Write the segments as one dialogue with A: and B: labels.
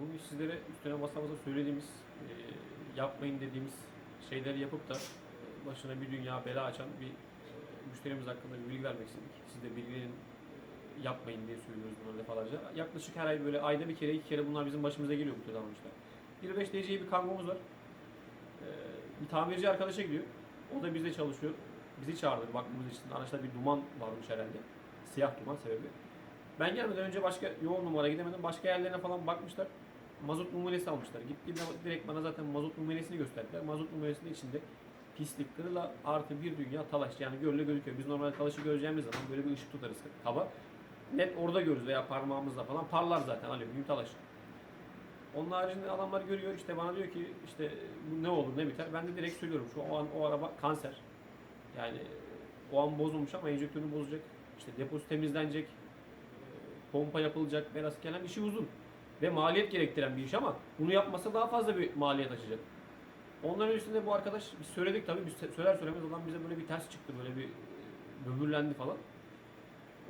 A: bugün sizlere üstüne basa basa söylediğimiz, e, yapmayın dediğimiz şeyleri yapıp da başına bir dünya bela açan bir e, müşterimiz hakkında bir bilgi vermek istedik. Siz de bilgilerin e, yapmayın diye söylüyoruz bunları defalarca. Yaklaşık her ay böyle ayda bir kere iki kere bunlar bizim başımıza geliyor bu tür davranışlar. 25 DC'ye bir kangomuz var. Bir tamirci arkadaşa gidiyor. O da bizde çalışıyor. Bizi çağırdı bakmamız için. Araçta bir duman varmış herhalde. Siyah duman sebebi. Ben gelmeden önce başka yoğun numara gidemedim. Başka yerlerine falan bakmışlar. Mazot numarası almışlar. Gittiğimde direkt bana zaten mazot numarasını gösterdiler. Mazot numarasının içinde pislik, kırıla artı bir dünya talaş. Yani görüle gözüküyor. Biz normalde talaşı göreceğimiz zaman böyle bir ışık tutarız kaba. Net orada görürüz veya parmağımızla falan parlar zaten alüminyum talaş. Onun haricinde adamlar görüyor işte bana diyor ki işte ne olur ne biter. Ben de direkt söylüyorum şu an o araba kanser. Yani o an bozulmuş ama enjektörünü bozacak. İşte deposu temizlenecek. Pompa yapılacak. Velhasıl kelam işi uzun. Ve maliyet gerektiren bir iş ama bunu yapmasa daha fazla bir maliyet açacak. Onların üstünde bu arkadaş biz söyledik tabii biz söyler söylemez adam bize böyle bir ters çıktı böyle bir e, böbürlendi falan.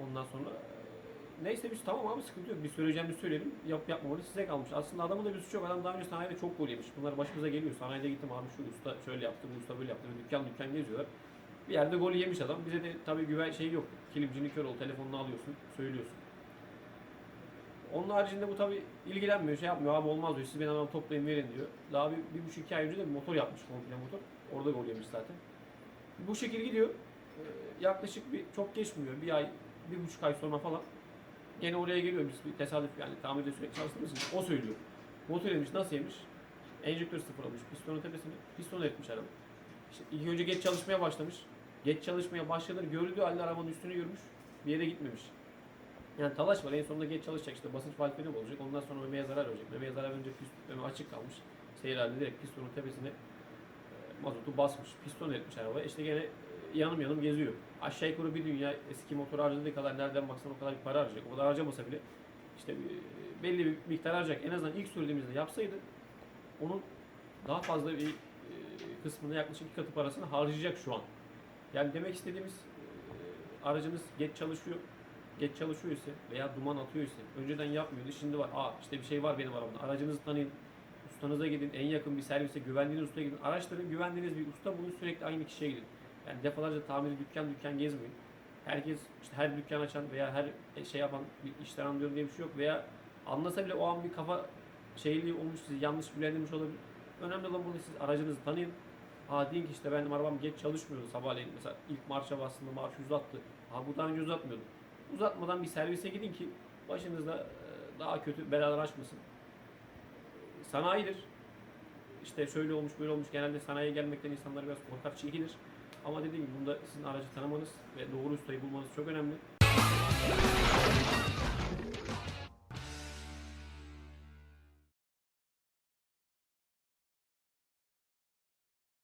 A: Ondan sonra e, neyse biz tamam abi sıkıntı yok biz söyleyeceğimizi söyleyelim yap yapmamalı size kalmış. Aslında adamın da bir suçu yok adam daha önce sanayide çok gol yemiş. Bunlar başımıza geliyor sanayide gittim abi şu usta şöyle yaptı bu usta böyle yaptı dükkan dükkan geziyorlar. Bir yerde gol yemiş adam bize de tabii güven şey yok. Kilimcini kör ol telefonunu alıyorsun söylüyorsun. Onun haricinde bu tabi ilgilenmiyor, şey yapmıyor. Abi olmaz diyor. Siz beni adam toplayın verin diyor. Daha bir, bir buçuk iki ay önce de bir motor yapmış komple motor. Orada gol yemiş zaten. Bu şekil gidiyor. Ee, yaklaşık bir çok geçmiyor. Bir ay, bir buçuk ay sonra falan. Gene oraya geliyor. Biz bir tesadüf yani tamirde sürekli çalıştığımız için o söylüyor. Motor yemiş. Nasıl yemiş? Enjektör sıfırlamış. Pistonun tepesini piston etmiş araba. İşte ilk önce geç çalışmaya başlamış. Geç çalışmaya başladı. Gördüğü halde arabanın üstünü görmüş. Bir yere gitmemiş. Yani talaş var. En sonunda geç çalışacak. işte basınç valfleri olacak. Ondan sonra memeye zarar verecek. Memeye zarar verince piston açık kalmış. Seyir halinde direkt pistonun tepesine e, mazotu basmış. Piston etmiş araba. İşte gene e, yanım yanım geziyor. Aşağı yukarı bir dünya eski motor harcadığı kadar nereden baksan o kadar bir para harcayacak. O kadar harcamasa bile işte bir- belli bir miktar harcayacak. En azından ilk söylediğimizde yapsaydı onun daha fazla bir e, kısmını yaklaşık iki katı parasını harcayacak şu an. Yani demek istediğimiz e, aracınız geç çalışıyor, geç çalışıyor ise veya duman atıyor ise önceden yapmıyordu şimdi var. Aa işte bir şey var benim arabamda. Aracınızı tanıyın. Ustanıza gidin. En yakın bir servise güvendiğiniz ustaya gidin. Araçların güvendiğiniz bir usta bulun sürekli aynı kişiye gidin. Yani defalarca tamir dükkan dükkan gezmeyin. Herkes işte her dükkan açan veya her şey yapan bir işten anlıyorum diye bir şey yok veya anlasa bile o an bir kafa şeyliği olmuş sizi yanlış bilendirmiş olabilir. Önemli olan bunu siz aracınızı tanıyın. Ha deyin ki işte benim arabam geç çalışmıyordu sabahleyin mesela ilk marşa bastığında marş uzattı. Ha bu daha önce uzatmıyordu. Uzatmadan bir servise gidin ki başınızda e, daha kötü belalar açmasın. Sanayidir. İşte şöyle olmuş böyle olmuş genelde sanayiye gelmekten insanlar biraz korkar çekilir. Ama dediğim gibi bunda sizin aracı tanımanız ve doğru ustayı bulmanız çok önemli.